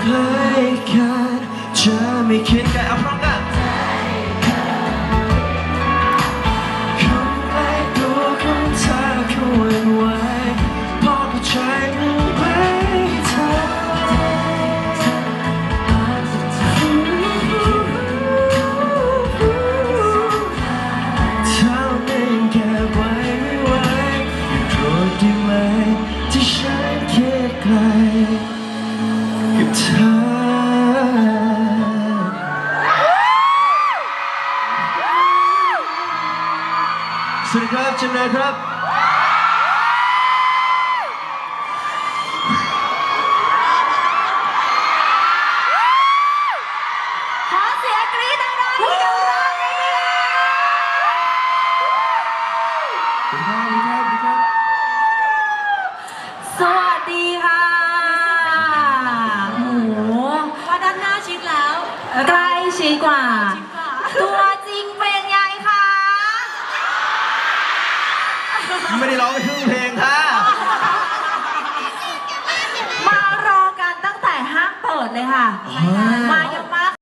ใกล้กันจะไม่คิดแต่เอาพร้อมกัน เลยครับขอเสียงกรี๊ดดังๆให้กับเราหน่อยค่ะสวัสดีครับสวัสดีครับสวัสดีค่ะโอ้โหว่าด้านหน้าชิดแล้วใกล้ชิดกว่าชิดกว่าตัว ไม่ได้ร้องไปครึ่งเพลงค่ะ มารอกันตั้งแต่ห้างเปิดเลยค่ะใช่ค่ะมายัง